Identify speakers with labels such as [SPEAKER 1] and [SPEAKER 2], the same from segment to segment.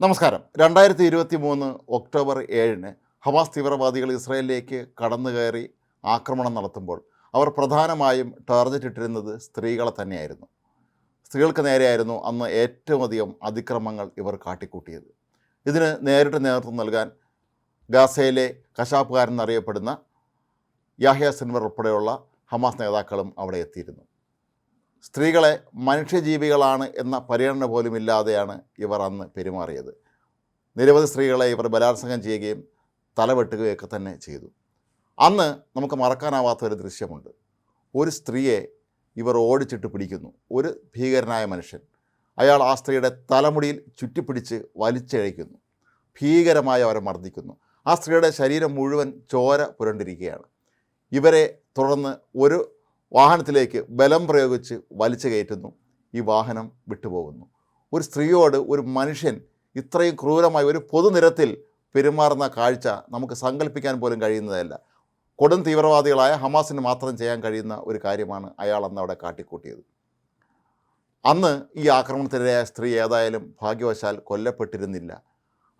[SPEAKER 1] നമസ്കാരം. രണ്ടായിരത്തി ഇരുപത്തി മൂന്ന് ഒക്ടോബർ ഏഴിന് ഹമാസ് തീവ്രവാദികൾ ഇസ്രയേലിലേക്ക് കടന്നു കയറി ആക്രമണം നടത്തുമ്പോൾ അവർ പ്രധാനമായും ടാർഗറ്റ് ഇട്ടിരുന്നത് സ്ത്രീകളെ തന്നെയായിരുന്നു. സ്ത്രീകൾക്ക് നേരെയായിരുന്നു അന്ന് ഏറ്റവും അധികം അതിക്രമങ്ങൾ ഇവർ കാട്ടിക്കൂട്ടിയത്. ഇതിന് നേരിട്ട് നേതൃത്വം നൽകാൻ ഗാസയിലെ കശാപ്പുകാരൻ എന്നറിയപ്പെടുന്ന യാഹ്യ സിൻവർ ഉൾപ്പെടെയുള്ള ഹമാസ് നേതാക്കളും അവിടെ എത്തിയിരുന്നു. സ്ത്രീകളെ മനുഷ്യജീവികളാണ് എന്ന പരിഗണന പോലും ഇല്ലാതെയാണ് ഇവർ അന്ന് പെരുമാറിയത്. നിരവധി സ്ത്രീകളെ ഇവർ ബലാത്സംഗം ചെയ്യുകയും തലവെട്ടുകയൊക്കെ തന്നെ ചെയ്തു. അന്ന് നമുക്ക് മറക്കാനാവാത്ത ഒരു ദൃശ്യമുണ്ട്. ഒരു സ്ത്രീയെ ഇവർ ഓടിച്ചിട്ട് പിടിക്കുന്നു. ഒരു ഭീകരനായ മനുഷ്യൻ. അയാൾ ആ സ്ത്രീയുടെ തലമുടിയിൽ ചുറ്റിപ്പിടിച്ച് വലിച്ചഴയ്ക്കുന്നു ഭീകരമായി അവരെ മർദ്ദിക്കുന്നു. ആ സ്ത്രീയുടെ ശരീരം മുഴുവൻ ചോര പുരണ്ടിരിക്കുകയാണ്. ഇവരെ തുടർന്ന് ഒരു വാഹനത്തിലേക്ക് ബലം പ്രയോഗിച്ച് വലിച്ചു കയറ്റുന്നു. ഈ വാഹനം വിട്ടുപോകുന്നു. ഒരു സ്ത്രീയോട് ഒരു മനുഷ്യൻ ഇത്രയും ക്രൂരമായി ഒരു പൊതുനിരത്തിൽ പെരുമാറുന്ന കാഴ്ച നമുക്ക് സങ്കല്പിക്കാൻ പോലും കഴിയുന്നതല്ല. കൊടും തീവ്രവാദികളായ ഹമാസിന് മാത്രം ചെയ്യാൻ കഴിയുന്ന ഒരു കാര്യമാണ് അയാൾ അന്ന് അവിടെ കാട്ടിക്കൂട്ടിയത്. അന്ന് ഈ ആക്രമണത്തിനിരയായ സ്ത്രീ ഏതായാലും ഭാഗ്യവശാൽ കൊല്ലപ്പെട്ടിരുന്നില്ല.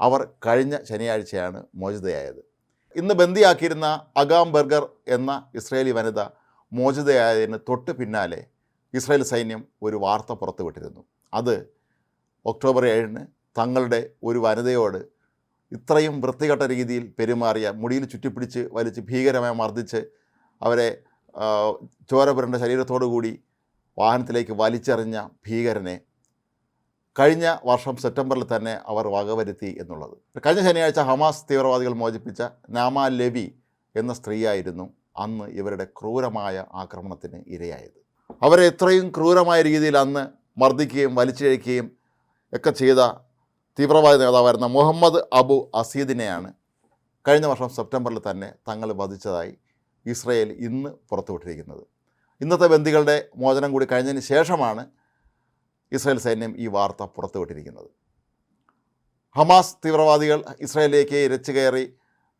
[SPEAKER 1] അവർ കഴിഞ്ഞ ശനിയാഴ്ചയാണ് മോചിതയായത്. ഇന്ന് ബന്ദിയാക്കിയിരുന്ന അഗാം ബർഗർ എന്ന ഇസ്രയേലി വനിത മോചിതയായതിന് തൊട്ട് പിന്നാലെ ഇസ്രായേൽ സൈന്യം ഒരു വാർത്ത പുറത്തുവിട്ടിരുന്നു. അത് ഒക്ടോബർ ഏഴിന് തങ്ങളുടെ ഒരു വനിതയോട് ഇത്രയും വൃത്തികെട്ട രീതിയിൽ പെരുമാറിയ മുടിയിൽ ചുറ്റിപ്പിടിച്ച് വലിച്ച് ഭീകരമായി മർദ്ദിച്ച് അവരെ ചോരപുരന്റെ ചോര ശരീരത്തോടു കൂടി വാഹനത്തിലേക്ക് വലിച്ചെറിഞ്ഞ ഭീകരനെ കഴിഞ്ഞ വർഷം സെപ്റ്റംബറിൽ തന്നെ അവർ വകവരുത്തി എന്നുള്ളത്. കഴിഞ്ഞ ശനിയാഴ്ച ഹമാസ് തീവ്രവാദികൾ മോചിപ്പിച്ച നാമ ലെവി എന്ന സ്ത്രീയായിരുന്നു അന്ന് ഇവരുടെ ക്രൂരമായ ആക്രമണത്തിന് ഇരയായത്. അവരെ എത്രയും ക്രൂരമായ രീതിയിൽ അന്ന് മർദ്ദിക്കുകയും വലിച്ചിഴയ്ക്കുകയും ഒക്കെ ചെയ്ത തീവ്രവാദി നേതാവായിരുന്ന മുഹമ്മദ് അബു അസീദിനെയാണ് കഴിഞ്ഞ വർഷം സെപ്റ്റംബറിൽ തന്നെ തങ്ങൾ വധിച്ചതായി ഇസ്രയേൽ ഇന്ന് പുറത്തുവിട്ടിരിക്കുന്നത്. ഇന്നത്തെ ബന്ദികളുടെ മോചനം കൂടി കഴിഞ്ഞതിന് ശേഷമാണ് ഇസ്രായേൽ സൈന്യം ഈ വാർത്ത പുറത്തുവിട്ടിരിക്കുന്നത്. ഹമാസ് തീവ്രവാദികൾ ഇസ്രായേലിലേക്ക് ഇരച്ചു കയറി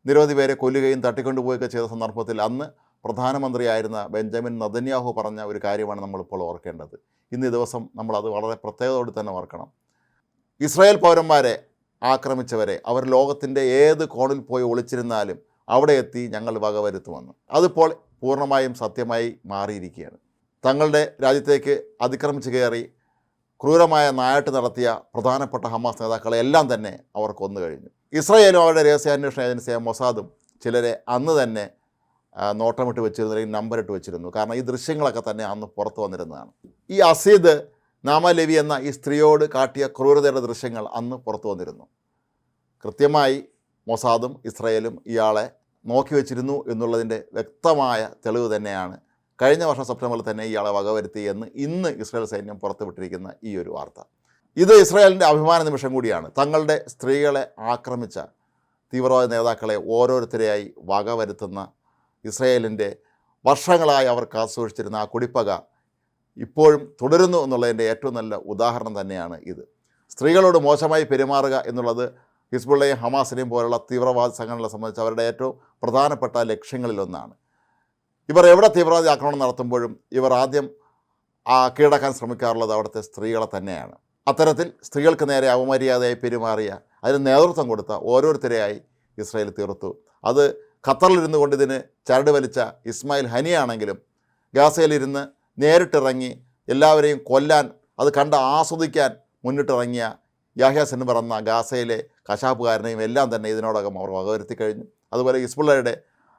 [SPEAKER 1] നിരവധി പേരെ കൊല്ലുകയും തട്ടിക്കൊണ്ടുപോവുകയൊക്കെ ചെയ്ത സന്ദർഭത്തിൽ അന്ന് പ്രധാനമന്ത്രിയായിരുന്ന ബെഞ്ചമിൻ നദന്യാഹു പറഞ്ഞ ഒരു കാര്യമാണ് നമ്മളിപ്പോൾ ഓർക്കേണ്ടത്. ഇന്ന് ദിവസം നമ്മളത് വളരെ പ്രത്യേകതയോടെ തന്നെ ഓർക്കണം. ഇസ്രായേൽ പൗരന്മാരെ ആക്രമിച്ചവരെ അവർ ലോകത്തിന്റെ ഏത് കോണിൽ പോയി ഒളിച്ചിരുന്നാലും അവിടെ എത്തി ഞങ്ങൾ വകവരുത്തുമെന്ന് അതിപ്പോൾ പൂർണമായും സത്യമായി മാറിയിരിക്കുകയാണ്. തങ്ങളുടെ രാജ്യത്തേക്ക് അതിക്രമിച്ച് കയറി ക്രൂരമായ നായാട്ട് നടത്തിയ പ്രധാനപ്പെട്ട ഹമാസ് നേതാക്കളെ എല്ലാം തന്നെ അവർ കൊന്നു കഴിഞ്ഞു. ഇസ്രായേലും അവരുടെ രഹസ്യാന്വേഷണ ഏജൻസിയായ മൊസാദും ചിലരെ അന്ന് തന്നെ നോട്ടമിട്ട് വെച്ചിരുന്നു അല്ലെങ്കിൽ നമ്പറിട്ട് വെച്ചിരുന്നു. കാരണം ഈ ദൃശ്യങ്ങളൊക്കെ തന്നെ അന്ന് പുറത്തു വന്നിരുന്നതാണ്. ഈ അസീദ് നാമലവി എന്ന ഈ സ്ത്രീയോട് കാട്ടിയ ക്രൂരതയുടെ ദൃശ്യങ്ങൾ അന്ന് പുറത്തു വന്നിരുന്നു. കൃത്യമായി മൊസാദും ഇസ്രയേലും ഇയാളെ നോക്കി വെച്ചിരുന്നു എന്നുള്ളതിന്റെ വ്യക്തമായ തെളിവ് തന്നെയാണ് കഴിഞ്ഞ വർഷം സെപ്റ്റംബറിൽ തന്നെ ഇയാളെ വകവരുത്തി എന്ന് ഇന്ന് ഇസ്രായേൽ സൈന്യം പുറത്തുവിട്ടിരിക്കുന്ന ഈ ഒരു വാർത്ത. ഇത് ഇസ്രായേലിന്റെ അഭിമാന നിമിഷം കൂടിയാണ്. തങ്ങളുടെ സ്ത്രീകളെ ആക്രമിച്ച തീവ്രവാദ നേതാക്കളെ ഓരോരുത്തരെയായി വക വരുത്തുന്ന ഇസ്രായേലിന്റെ വർഷങ്ങളായി അവർ കാത്തുസൂക്ഷിച്ചിരുന്ന ആ കുടിപ്പക ഇപ്പോഴും തുടരുന്നു എന്നുള്ളതിന്റെ ഏറ്റവും നല്ല ഉദാഹരണം തന്നെയാണ് ഇത്. സ്ത്രീകളോട് മോശമായി പെരുമാറുക എന്നുള്ളത് ഹിസ്ബുള്ളയും ഹമാസിനെയും പോലുള്ള തീവ്രവാദ സംഘടനകളെ സംബന്ധിച്ച് അവരുടെ ഏറ്റവും പ്രധാനപ്പെട്ട ലക്ഷ്യങ്ങളിലൊന്നാണ്. ഇവർ എവിടെ തീവ്രവാദി ആക്രമണം നടത്തുമ്പോഴും ഇവർ ആദ്യം കീഴടക്കാൻ ശ്രമിക്കാറുള്ളത് അവിടുത്തെ സ്ത്രീകളെ തന്നെയാണ്. അത്തരത്തിൽ സ്ത്രീകൾക്ക് നേരെ അവമര്യാദയായി പെരുമാറിയ അതിന് നേതൃത്വം കൊടുത്ത ഓരോരുത്തരെയായി ഇസ്രായേൽ തീർത്തു. അത് ഖത്തറിലിരുന്നു കൊണ്ട് ഇതിന് ചരട് വലിച്ച ഇസ്മായിൽ ഹനിയാണെങ്കിലും ഗാസയിലിരുന്ന് നേരിട്ടിറങ്ങി എല്ലാവരെയും കൊല്ലാൻ അത് കണ്ട് ആസ്വദിക്കാൻ മുന്നിട്ടിറങ്ങിയ യാഹ്യ എന്ന് പറഞ്ഞ ഗാസയിലെ കശാപ്പുകാരനെയും എല്ലാം തന്നെ ഇതിനോടകം അവർ വകവരുത്തി കഴിഞ്ഞു. അതുപോലെ ഇസ്ബുള്ളയുടെ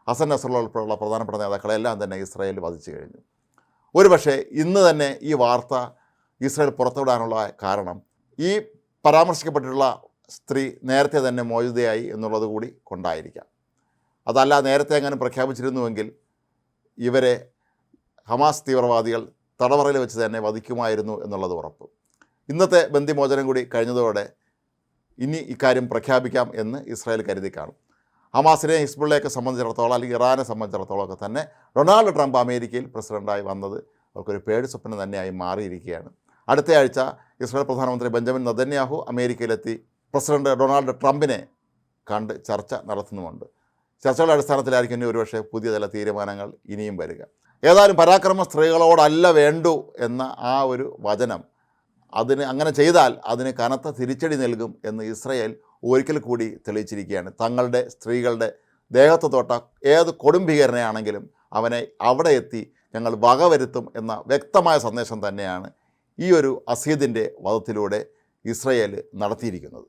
[SPEAKER 1] ഹസൻ നസറുള്ള ഉൾപ്പെടെയുള്ള പ്രധാനപ്പെട്ട നേതാക്കളെല്ലാം തന്നെ ഇസ്രായേൽ വധിച്ചു കഴിഞ്ഞു. ഒരുപക്ഷേ ഇന്ന് തന്നെ ഈ വാർത്ത ഇസ്രായേൽ പുറത്തുവിടാനുള്ള കാരണം ഈ പരാമർശിക്കപ്പെട്ടിട്ടുള്ള സ്ത്രീ നേരത്തെ തന്നെ മോചിതയായി എന്നുള്ളത് കൂടി കൊണ്ടായിരിക്കാം. അതല്ല നേരത്തെ അങ്ങനെ പ്രഖ്യാപിച്ചിരുന്നുവെങ്കിൽ ഇവരെ ഹമാസ് തീവ്രവാദികൾ തടവറയിൽ വെച്ച് തന്നെ വധിക്കുമായിരുന്നു എന്നുള്ളത് ഉറപ്പ്. ഇന്നത്തെ ബന്ധിമോചനം കൂടി കഴിഞ്ഞതോടെ ഇനി ഇക്കാര്യം പ്രഖ്യാപിക്കാം എന്ന് ഇസ്രായേൽ കരുതി കാണും. ഹമാസിനെ ഹിസ്ബുള്ളയൊക്കെ സംബന്ധിച്ചിടത്തോളം അല്ലെങ്കിൽ ഇറാനെ സംബന്ധിച്ചിടത്തോളം ഒക്കെ തന്നെ ഡൊണാൾഡ് ട്രംപ് അമേരിക്കയിൽ പ്രസിഡന്റായി വന്നത് അവർക്കൊരു പേടി സ്വപ്നം തന്നെയായി മാറിയിരിക്കുകയാണ്. അടുത്ത ആഴ്ച ഇസ്രായേൽ പ്രധാനമന്ത്രി ബെഞ്ചമിൻ നദന്യാഹു അമേരിക്കയിലെത്തി പ്രസിഡന്റ് ഡൊണാൾഡ് ട്രംപിനെ കണ്ട് ചർച്ച നടത്തുന്നുമുണ്ട്. ചർച്ചകളുടെ അടിസ്ഥാനത്തിലായിരിക്കും ഇനി ഒരുപക്ഷെ പുതിയ ചില തീരുമാനങ്ങൾ ഇനിയും വരിക. ഏതായാലും പരാക്രമ സ്ത്രീകളോടല്ല വേണ്ടു എന്ന ആ ഒരു വചനം അതിന് അങ്ങനെ ചെയ്താൽ അതിന് കനത്ത തിരിച്ചടി നൽകും എന്ന് ഇസ്രയേൽ ഒരിക്കൽ കൂടി തെളിയിച്ചിരിക്കുകയാണ്. തങ്ങളുടെ സ്ത്രീകളുടെ ദേഹത്ത് തൊട്ട ഏത് കൊടുംഭീകരനെയാണെങ്കിലും അവനെ അവിടെ എത്തി ഞങ്ങൾ വകവരുത്തും എന്ന വ്യക്തമായ സന്ദേശം തന്നെയാണ് ഈ ഒരു അസീദിന്റെ വധത്തിലൂടെ ഇസ്രയേൽ നടത്തിയിരിക്കുന്നത്.